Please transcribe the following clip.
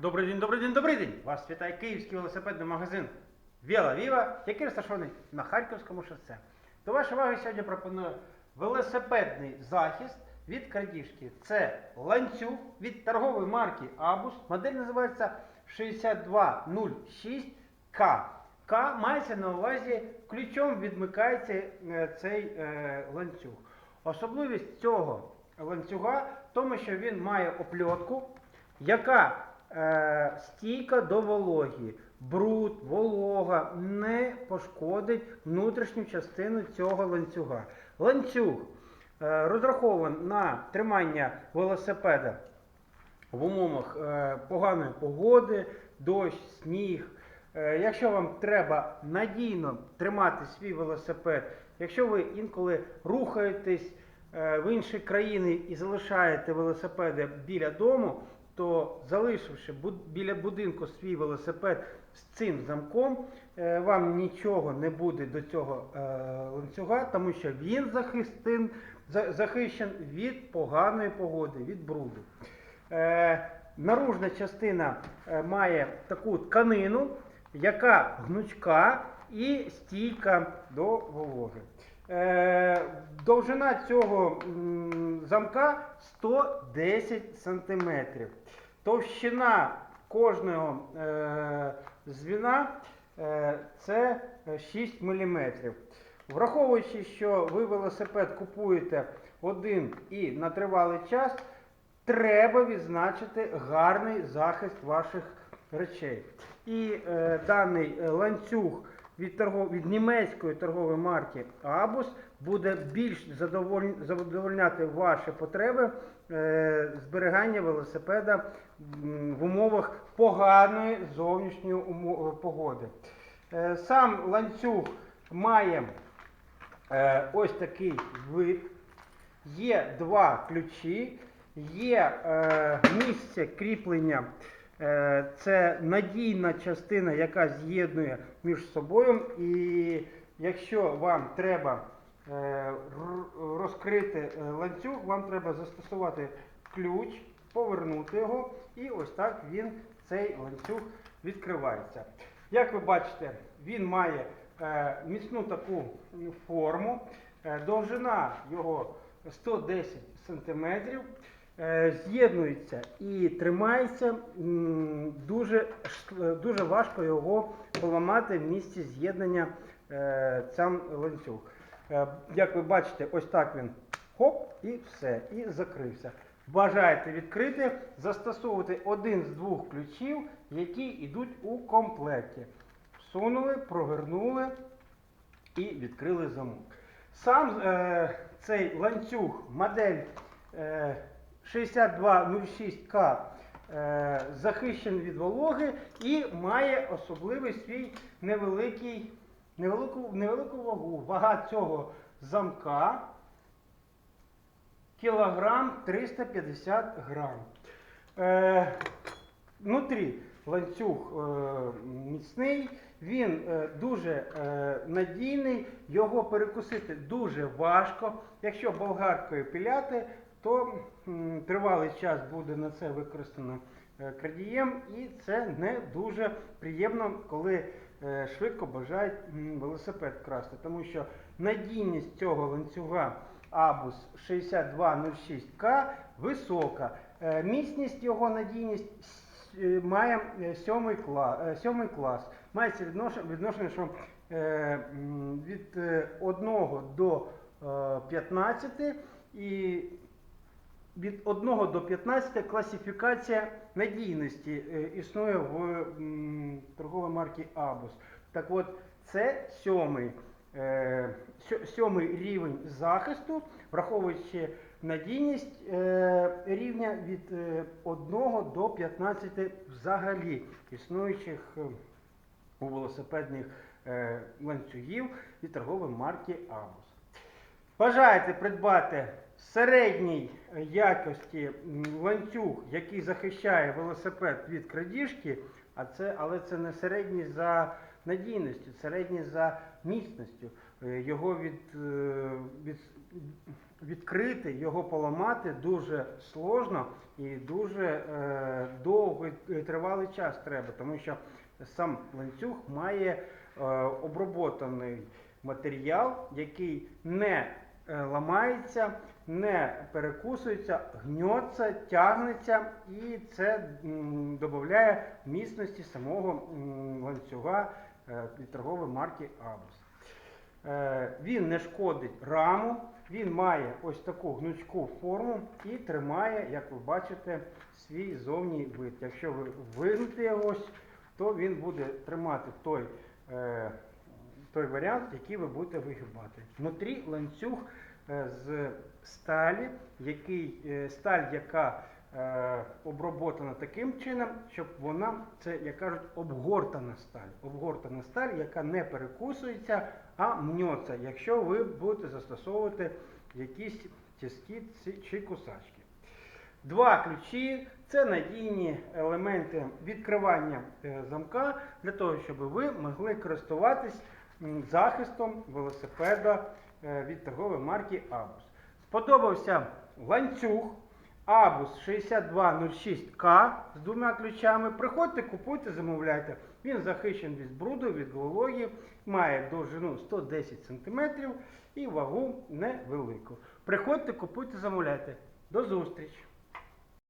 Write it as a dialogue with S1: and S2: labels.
S1: Добрий день, добрий день, добрий день! Вас вітає київський велосипедний магазин Віла Віва, який розташований на Харківському шосе. До вашої уваги сьогодні пропоную велосипедний захист від крадіжки. Це ланцюг від торгової марки Абус. Модель називається 6206К. К мається на увазі, ключом відмикається е, цей е, ланцюг. Особливість цього ланцюга в тому, що він має опльотку, яка е, стійка до вологі. Бруд, волога не пошкодить внутрішню частину цього ланцюга. Ланцюг е, розрахований на тримання велосипеда в умовах е, поганої погоди, дощ, сніг. Якщо вам треба надійно тримати свій велосипед, якщо ви інколи рухаєтесь в інші країни і залишаєте велосипеди біля дому, то залишивши біля будинку свій велосипед з цим замком, е, вам нічого не буде до цього е, ланцюга, тому що він захистин, захищен від поганої погоди, від бруду. Е, наружна частина має таку тканину, яка гнучка і стійка до вологи. Е, довжина цього замка 110 см. Товщина кожного е, звіна е, це 6 мм. Враховуючи, що ви велосипед купуєте один і на тривалий час, треба відзначити гарний захист ваших речей. І е, даний ланцюг від, торгов... від німецької торгової марки Abus буде більш задоволь... задовольняти ваші потреби е, зберігання велосипеда в умовах поганої зовнішньої умо... погоди. Е, сам ланцюг має е, ось такий вид. Є два ключі, є е, місце кріплення. Е, це надійна частина, яка з'єднує між собою. І якщо вам треба е, розкрити е, ланцюг, вам треба застосувати ключ, повернути його, і ось так він, цей ланцюг, відкривається. Як ви бачите, він має міцну таку форму, довжина його 110 см, з'єднується і тримається. Дуже, е, дуже важко його поламати в місці з'єднання е, сам ланцюг. Е, Як ви бачите, ось так він хоп і все, і закрився. Бажаєте відкрити, застосовувати один з двох ключів, які йдуть у комплекті. Всунули, прогорнули і відкрили замок. Сам е, цей ланцюг, модель е, 6206К е, захищений від вологи і має особливий свій невеликий, невелику, невелику вагу. Вага цього замка кілограм 350 грам. Е, внутрі ланцюг е, міцний, він е, дуже е, надійний, його перекусити дуже важко. Якщо болгаркою піляти, то тривалий час буде на це використано е, крадієм, і це не дуже приємно, коли е, швидко бажають велосипед красти, тому що надійність цього ланцюга Abus 6206K висока. Е, Міцність його надійність має сьомий клас, сьомий клас. Мається віднош- відношення, що від 1 до е, 15 і від 1 до 15 класифікація надійності е, існує в торговій марці Abus. Так от, це сьомий, е, сьомий рівень захисту, враховуючи надійність е, рівня від е, 1 до 15 взагалі існуючих у велосипедних ланцюгів від торгової марки Abus. Бажаєте придбати середній е, якості ланцюг, який захищає велосипед від крадіжки, а це, але це не середній за надійністю, середній за міцністю. Е, Його від, е, від відкрити, його поламати дуже сложно і дуже е, довгий тривалий час треба, тому що сам ланцюг має е, оброботаний матеріал, який не е, ламається, не перекусується, гнеться, тягнеться, і це додає міцності самого ланцюга е, від торгової марки Абус. Е, Він не шкодить раму, він має ось таку гнучку форму і тримає, як ви бачите, свій зовній вид. Якщо ви вигнете ось, то він буде тримати той, е, той варіант, який ви будете вигибати. Внутрі ланцюг е, з сталі, який, е, сталь, яка е, оброботана таким чином, щоб вона, це, як кажуть, обгортана сталь. Обгортана сталь, яка не перекусується, а мнеться, якщо ви будете застосовувати якісь тиски ці- чи кусачки. Два ключі це надійні елементи відкривання замка для того, щоб ви могли користуватись захистом велосипеда е, від торгової марки Абус. Сподобався ланцюг Абус 6206К з двома ключами. Приходьте, купуйте, замовляйте. Він захищений від бруду, від вологі, має довжину 110 см і вагу невелику. Приходьте, купуйте, замовляйте. До зустрічі!